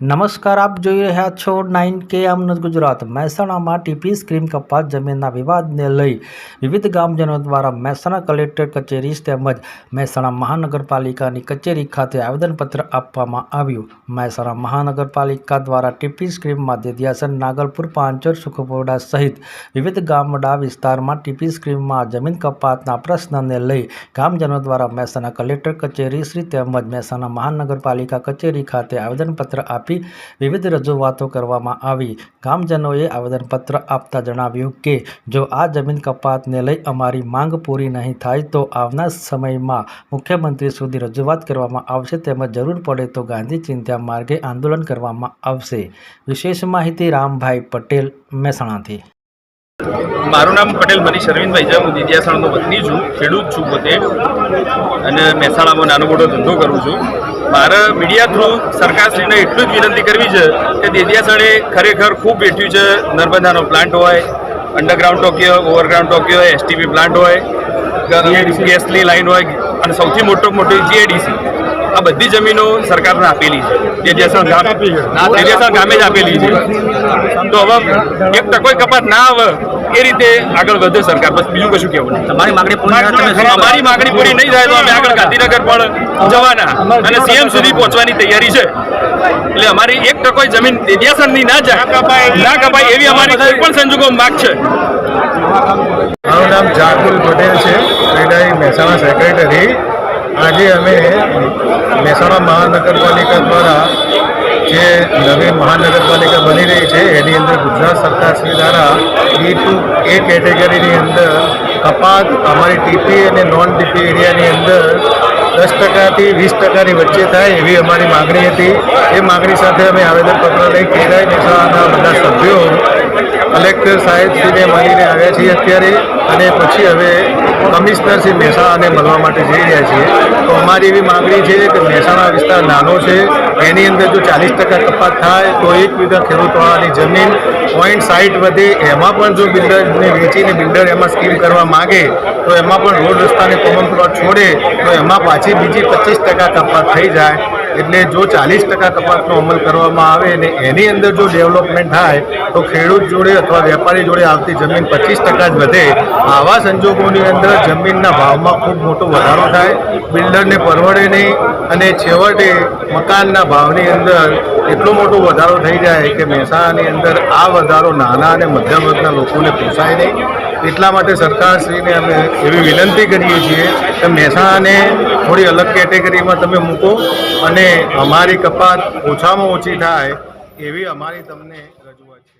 નમસ્કાર આપ જોઈ રહ્યા છો નાઇન કે અમનત ગુજરાત મહેસાણામાં ટીપી સ્ક્રીમ કપાત જમીનના વિવાદને લઈ વિવિધ ગામજનો દ્વારા મહેસાણા કલેક્ટર કચેરી તેમજ મહેસાણા મહાનગરપાલિકાની કચેરી ખાતે આવેદનપત્ર આપવામાં આવ્યું મહેસાણા મહાનગરપાલિકા દ્વારા ટીપી સ્ક્રીમમાં દેદિયાસન નાગલપુર પાંચોર સુખપોરડા સહિત વિવિધ ગામડા વિસ્તારમાં ટીપી સ્ક્રીમમાં જમીન કપાતના પ્રશ્નને લઈ ગામજનો દ્વારા મહેસાણા કલેક્ટર કચેરી શ્રી તેમજ મહેસાણા મહાનગરપાલિકા કચેરી ખાતે આવેદનપત્ર આપી વિવિધ રજૂઆતો કરવામાં આવી. ગામજનોએ આવેદનપત્ર આપતા જણાવ્યું કે, જો આ જમીન કપાતને લઈ અમારી માંગ પૂરી નહીં થાય તો આવનાર સમયમાં મુખ્યમંત્રી સુધી રજૂઆત કરવામાં આવશે તેમજ જરૂર પડે તો ગાંધી ચિંતા માર્ગે આંદોલન કરવામાં આવશે. વિશેષ માહિતી રામભાઈ પટેલ મહેસાણાથી. મારું નામ પટેલ મનીષ અરવિંદભાઈ છે. હું દિદિયાસણનો વતની છું ખેડૂત છું પોતે. અને મહેસાણામાં નાનો મોટો ધંધો કરું છું. મારે મીડિયા થ્રુ સરકારશ્રીને એટલું જ વિનંતી કરવી છે કે દેદિયાસણે ખરેખર ખૂબ વેઠ્યું છે. નર્મદાનો પ્લાન્ટ હોય અંડરગ્રાઉન્ડ ટોકીઓ ઓવરગ્રાઉન્ડ ટોકીઓ હોય એસટીપી પ્લાન્ટ હોય ગેસની લાઈન હોય અને સૌથી મોટો મોટી જીઆઈડીસી આ બધી જમીનો સરકારને આપેલી છે. ગામ ગામે જ આપેલી છે. તો હવે એક ટકોય કપાત ના આવે એ રીતે આગળ વધે સરકાર. બસ બીજું કશું કેવું નહીં. તમારી માગણી પૂરી અમારી માગણી પૂરી નહીં થાય તો અમે આગળ ગાંધીનગર પણ જવાના. અને સીએમ સુધી પહોંચવાની તૈયારી છે. એટલે અમારી એક ટકોય જમીન દેદિયાસણની ના જાય ના કપાય એવી અમારી કોઈ પણ સંજોગો માગ છે. મારું નામ જાકુલ પટેલ છે મહેસાણા સેક્રેટરી આજે અમે મહેસાણા મહાનગરપાલિકા દ્વારા જે નવી મહાનગરપાલિકા બની રહી છે, એની અંદર ગુજરાત સરકાર શ્રી દ્વારા ઈ ટુ એ કેટેગરીની અંદર કપાત, અમારી ટીપી અને નોન ટીપી એરિયાની અંદર દસ ટકાથી વીસ ટકાની વચ્ચે થાય એવી અમારી માગણી હતી. એ માગણી સાથે અમે આવેદનપત્ર લઈ, કેરાઈ મહેસાણાના બધા સભ્યો કલેક્ટર સાહેબશ્રીને મળીને આવ્યા છીએ અત્યારે અને પછી હવે કમિશનર શ્રી મહેસાણાને મળવા માટે જઈ રહ્યા છીએ. તો અમારી એવી માગણી છે કે મહેસાણા વિસ્તાર નાનો છે, એની અંદર જો ચાલીસ ટકા કપાત થાય તો એક વીઘા ખેડૂતવાળાની જમીન પોઈન્ટ સાઈઠ વધે, એમાં પણ જો બિલ્ડરને વેચીને બિલ્ડર એમાં સ્કીમ કરવા માગે, તો એમાં પણ રોડ રસ્તાને કોમન પ્લોટ છોડે, તો એમાં પાછી બીજી પચીસ ટકા કપાત થઈ જાય. એટલે જો ચાલીસ ટકા કપાસનો અમલ કરવામાં આવે ને એની અંદર જો ડેવલપમેન્ટ થાય, તો ખેડૂત જોડે અથવા વેપારી જોડે આવતી જમીન પચીસ ટકા જ વધે. આવા સંજોગોની અંદર જમીનના ભાવમાં ખૂબ મોટો વધારો થાય, બિલ્ડરને પરવડે નહીં અને છેવટે મકાનના ભાવની અંદર એટલો મોટો વધારો થઈ જાય કે મહેસાણાની અંદર આ વધારો નાના અને મધ્યમ વર્ગના લોકોને પોસાય નહીં. એટલા માટે સરકારશ્રીને અમે એવી વિનંતી કરીએ છીએ કે મહેસાણાને થોડી અલગ કેટેગરીમાં તમે મૂકો અને અમારી કપાત ઓછામાં ઓછી થાય એવી અમારી તમને રજૂઆત છે.